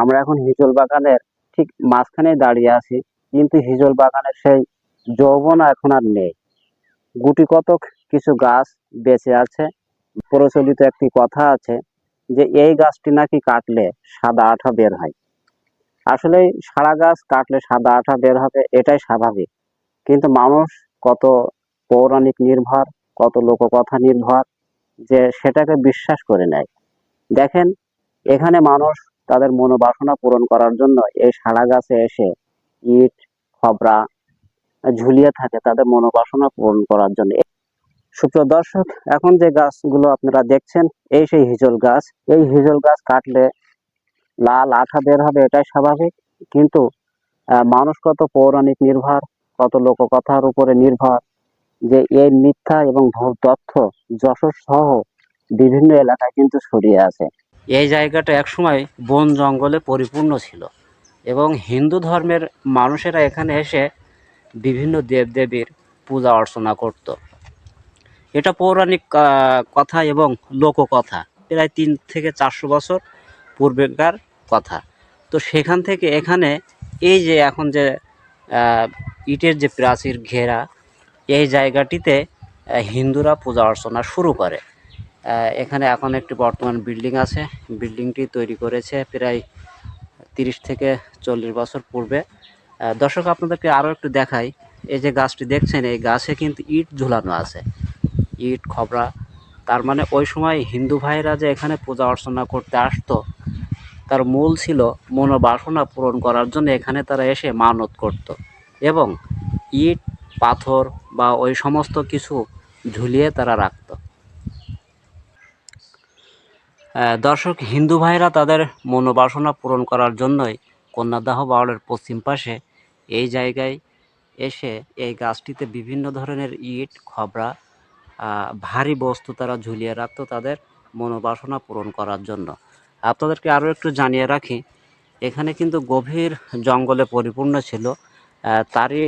আমরা এখন হিজল বাগানের ঠিক মাঝখানে দাঁড়িয়ে আছি, কিন্তু হিজল বাগানের সেই যৌবন এখন আর নেই। গুটি কতক কিছু গাছ বেঁচে আছে। প্রচলিত একটি কথা আছে যে, এই গাছটি নাকি কাটলে সাদা আঠা বের হয়। আসলে সারা গাছ কাটলে সাদা আঠা বের হবে, এটাই স্বাভাবিক। কিন্তু মানুষ কত পৌরাণিক নির্ভর, কত লোককথা নির্ভর যে সেটাকে বিশ্বাস করে নেয়। দেখেন, এখানে মানুষ তাদের মনোবাসনা পূরণ করার জন্য এই সারা গাছে এসে ইট, খবরা, ঝুলিয়ে থাকে তাদের মনোবাসনা পূরণ করার জন্য। সুপ্রিয় দর্শক, এখন যে গাছগুলো আপনারা দেখছেন, এই সেই হিজল গাছ। এই হিজল গাছ কাটলে লাল আঠা বের হবে, এটাই স্বাভাবিক। কিন্তু মানুষ কত পৌরাণিক নির্ভর, কত লোককথার উপরে নির্ভর যে এই মিথ্যা এবং ভুল তথ্য, যশোর সহ বিভিন্ন এলাকায় কিন্তু ছড়িয়ে আছে। এই জায়গাটা একসময় বন জঙ্গলে পরিপূর্ণ ছিল এবং হিন্দু ধর্মের মানুষেরা এখানে এসে বিভিন্ন দেবদেবীর পূজা অর্চনা করত। এটা পৌরাণিক কথা এবং লোককথা, প্রায় তিন থেকে চারশো বছর পূর্বেকার কথা। তো সেখান থেকে এখানে এই যে এখন যে ইটের যে প্রাচীর ঘেরা, এই জায়গাটিতে হিন্দুরা পূজা অর্চনা শুরু করে। এখানে এখন একটি বর্তমান বিল্ডিং আছে। বিল্ডিংটি তৈরি করেছে প্রায় তিরিশ থেকে চল্লিশ বছর পূর্বে। দর্শক, আপনাদেরকে আরও একটু দেখাই। এই যে গাছটি দেখছেন, এই গাছে কিন্তু ইট ঝুলানো আছে। ইট, খবরা, তার মানে ওই সময় হিন্দু ভাইরা যে এখানে পূজা অর্চনা করতে আসতো, তার মূল ছিল মনোবাসনা পূরণ করার জন্য এখানে তারা এসে মানত করত। এবং ইট, পাথর বা ওই সমস্ত কিছু ঝুলিয়ে তারা রাখতো। দর্শক, হিন্দু ভাইরা তাদের মনোবাসনা পূরণ করার জন্যই কন্যাদাহ বাউলের পশ্চিম পাশে এই জায়গায় এসে এই গাছটিতে বিভিন্ন ধরনের ইট, খবরা ভারী বস্তু তারা ঝুলিয়ে রাখতো তাদের মনোবাসনা পূরণ করার জন্য। আপনাদেরকে আরও একটু জানিয়ে রাখি, এখানে কিন্তু গভীর জঙ্গলে পরিপূর্ণ ছিল। তারই